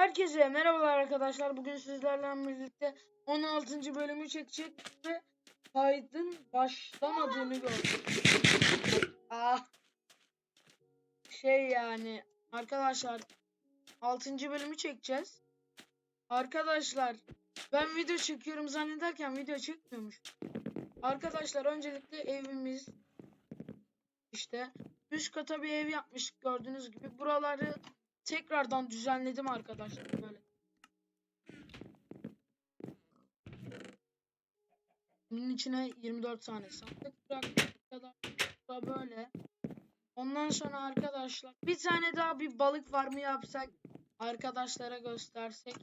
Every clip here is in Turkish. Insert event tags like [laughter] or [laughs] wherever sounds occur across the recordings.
Herkese merhabalar arkadaşlar. Bugün sizlerle birlikte 16. bölümü çekecek ve kaydın başlamadığını gördüm. Ah. Şey yani arkadaşlar 6. bölümü çekeceğiz. Arkadaşlar ben video çekiyorum zannederken video çekmiyormuş. Arkadaşlar öncelikle evimiz işte üst kata bir ev yapmıştık gördüğünüz gibi. Buraları tekrardan düzenledim arkadaşlar böyle. Bunun içine 24 tane sandık bıraktım. kadar da böyle. Ondan sonra arkadaşlar bir tane daha bir balık var mı yapsak arkadaşlara göstersek.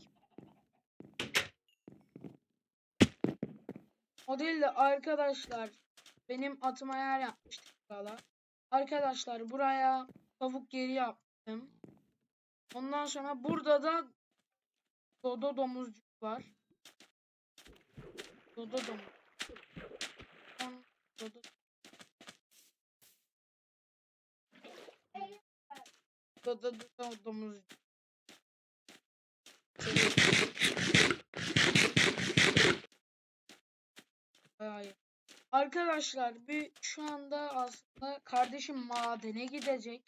O değil de arkadaşlar benim atıma yer yapmıştık buralar. Arkadaşlar buraya tavuk geri yaptım. Ondan sonra burada da Dodo domuzcuk var. Dodo domuz. On- Dodo. Dodo Dodo domuzcuk. Arkadaşlar bir şu anda aslında kardeşim madene gidecek.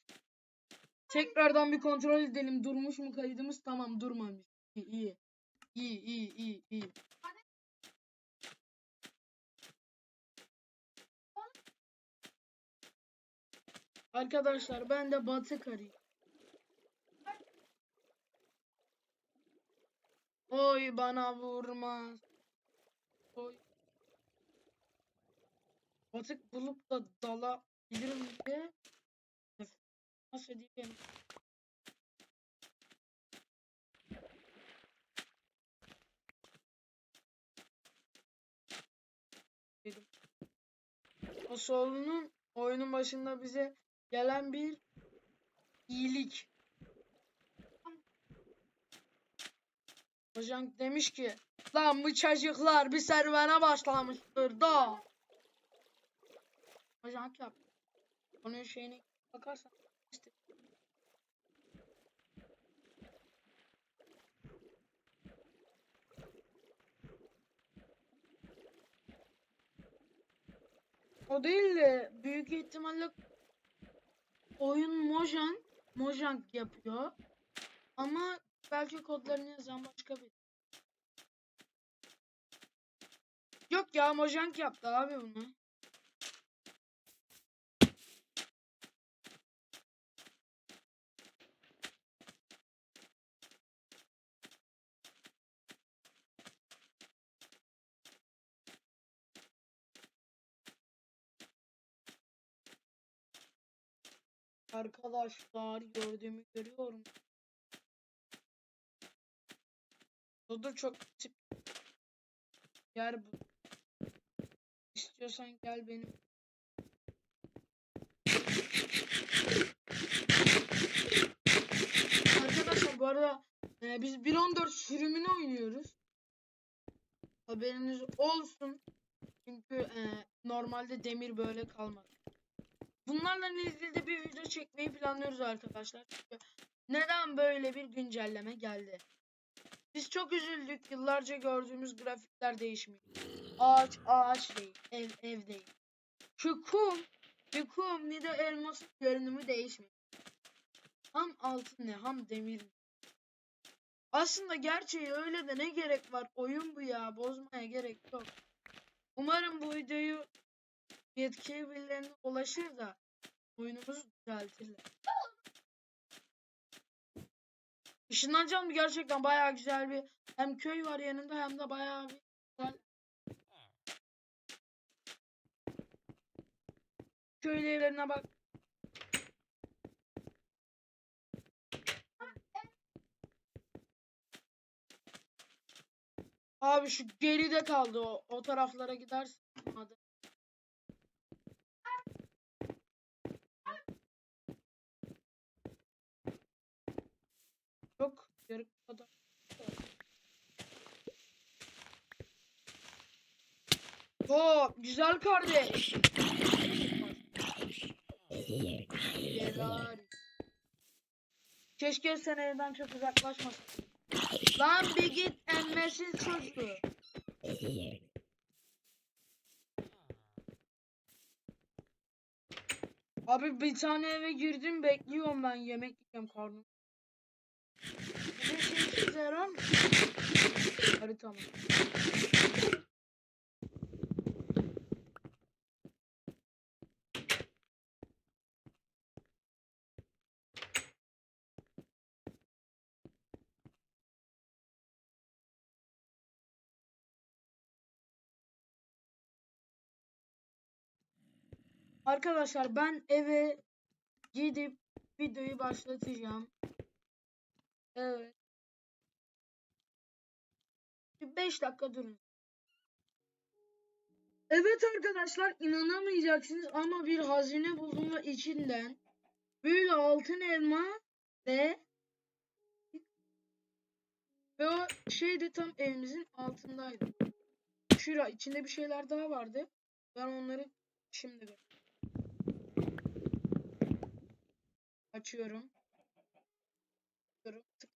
Tekrardan bir kontrol edelim. Durmuş mu kaydımız? Tamam durmamış. İyi iyi. İyi iyi iyi iyi. Arkadaşlar ben de batık arayayım. Oy bana vurmaz. Oy. Batık bulup da dalabilirim diye Dedim. O solunun oyunun başında bize gelen bir iyilik. Hocam demiş ki lan bu çocuklar bir serüvene başlamıştır da. Hocam yap. Onun şeyine bakarsan O değil de büyük ihtimalle oyun Mojang Mojang yapıyor. Ama belki kodlarını yazan başka bir. Yok ya Mojang yaptı abi bunu. Arkadaşlar gördüğümü görüyorum. Dodo çok tip yer bu. İstiyorsan gel benim. Arkadaşlar bu arada e, biz 1.14 sürümünü oynuyoruz. Haberiniz olsun. Çünkü e, normalde demir böyle kalmadı. Bunlarla ilgili bir video çekmeyi planlıyoruz arkadaşlar. Çünkü neden böyle bir güncelleme geldi? Biz çok üzüldük. Yıllarca gördüğümüz grafikler değişmiyor. Ağaç ağaç değil. Ev ev değil. Şu kum bir kum ne de elmas görünümü değişmiyor. Ham altın ne ham demir ne. Aslında gerçeği öyle de ne gerek var? Oyun bu ya. Bozmaya gerek yok. Umarım bu videoyu yetkili birilerine ulaşır da oyunumuzu düzeltirler. Işınlanacağım gerçekten bayağı güzel bir hem köy var yanında hem de bayağı bir güzel köy evlerine bak. Abi şu geride kaldı o. O taraflara gidersin. Hadi. Yok. Yarı kadar. Oo, güzel kardeş. Keşke sen evden çok uzaklaşmasaydın. Lan bir git emmesiz çocuğu. Abi bir tane eve girdim bekliyorum ben yemek yiyeceğim karnım. Bir şey size yarar mı? Harita Arkadaşlar ben eve gidip videoyu başlatacağım. Evet. Bir 5 dakika durun. Evet arkadaşlar inanamayacaksınız ama bir hazine buldum ve içinden böyle altın elma ve ve o şey de tam evimizin altındaydı. Şura içinde bir şeyler daha vardı. Ben onları şimdi gör- Açıyorum. Açıyorum. Tık.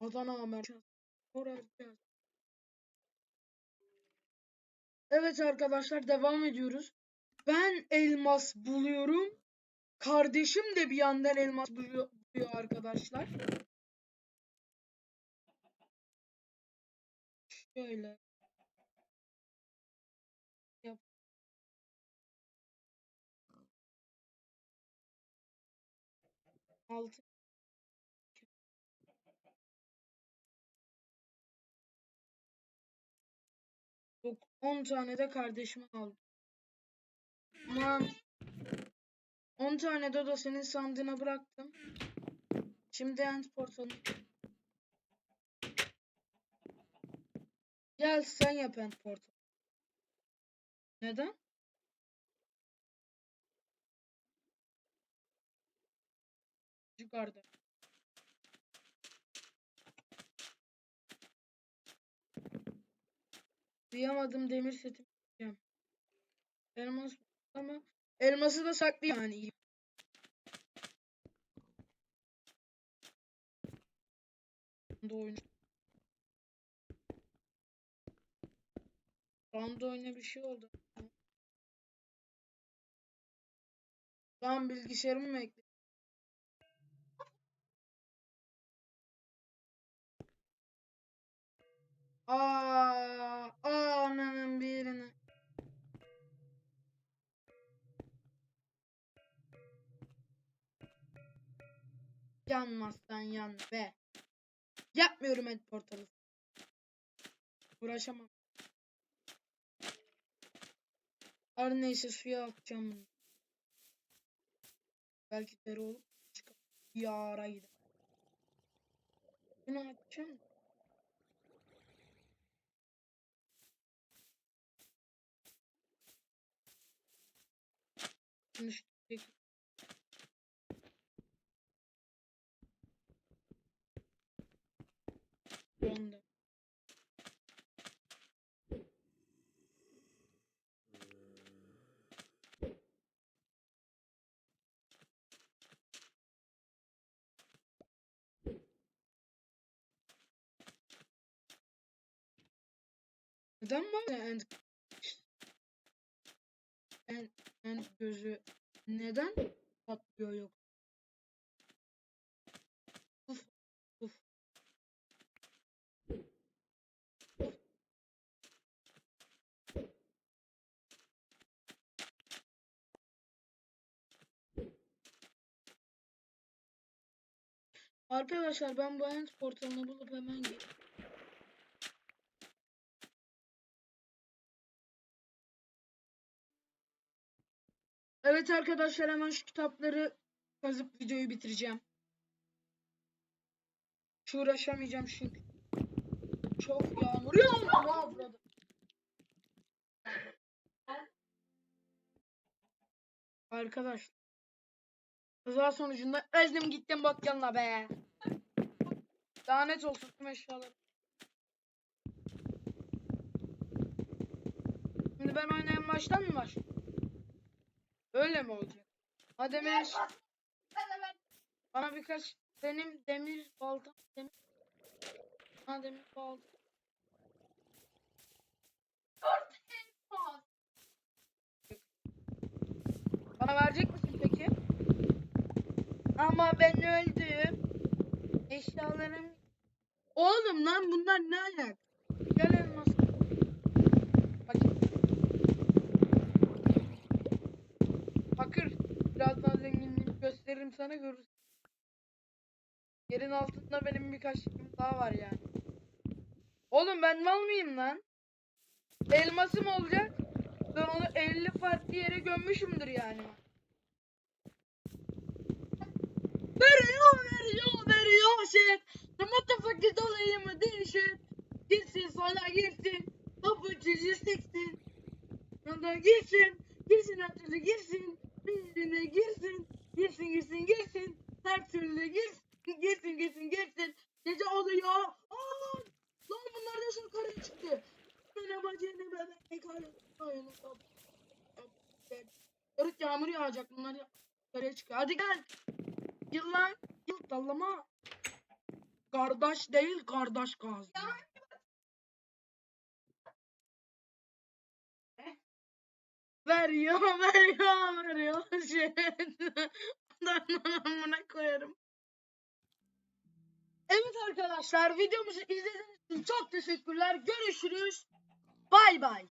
Adana gideceğiz. Evet arkadaşlar devam ediyoruz. Ben elmas buluyorum. Kardeşim de bir yandan elmas buluyor arkadaşlar. Şöyle. Yap. Altı. Yok, 10 tane de kardeşime aldım. Aman. 10 tane de da senin sandığına bıraktım. Şimdi end portalı. Gel sen yap end. Neden? Yukarıda. Duyamadım demir seti. yapacağım. Elmas ama elması da saklayayım yani iyi. Randa Randa oyuna bir şey oldu. Lan bilgisayarımı mı ekledim? Aa, ananın birini. Yanmazsan yan be. Yapmıyorum el portalı. Uğraşamam. Her neyse suya atacağım bunu. Belki deri olup çıkıp yara gider. Bunu atacağım. Bunu Neden bana end end, end gözü neden patlıyor yok? Uf uf. Arkadaşlar ben bu end portalını bulup hemen gel. Evet arkadaşlar hemen şu kitapları kazıp videoyu bitireceğim. Hiç uğraşamayacağım çünkü. Çok yağmur yağmur ne avradı. Arkadaşlar. Kaza sonucunda ezdim gittim bak yanına be. Lanet olsun tüm eşyalarım. Şimdi ben en baştan mı başlıyorum? Öyle mi olacak? Ha demir. Bana birkaç benim demir balta demir. Ha demir balta. Bana verecek misin peki? Ama ben öldüm. Eşyalarım. Oğlum lan bunlar ne ayak? Gel elmas. Bakayım. Bakır. Birazdan sana görürsün. Yerin altında benim birkaç şeyim daha var yani. Oğlum ben mal mıyım lan? Elmasım olacak. Ben onu 50 farklı yere gömmüşümdür yani. Veriyor, veriyor, veriyor shit. The motherfucker dolayı mı değil shit. Girsin sana girsin. Kapıcıcı siksin. Yana girsin. Girsin girsin. Birine girsin. Girsin girsin girsin. Her türlü girsin. Girsin girsin girsin. Gece oluyor. Aa! Lan bunlar da şu karı çıktı. Bana bacını bebek karı. Aynen. Yarık yağmur yağacak bunlar ya. Yukarıya çıkıyor. Hadi gel. Yıl lan. Yıl dallama. Kardeş değil kardeş gaz. [laughs] [laughs] Veriyor, veriyor, veriyor. Şey. Amına koyarım. Evet arkadaşlar videomuzu izlediğiniz için çok teşekkürler. Görüşürüz. Bay bay.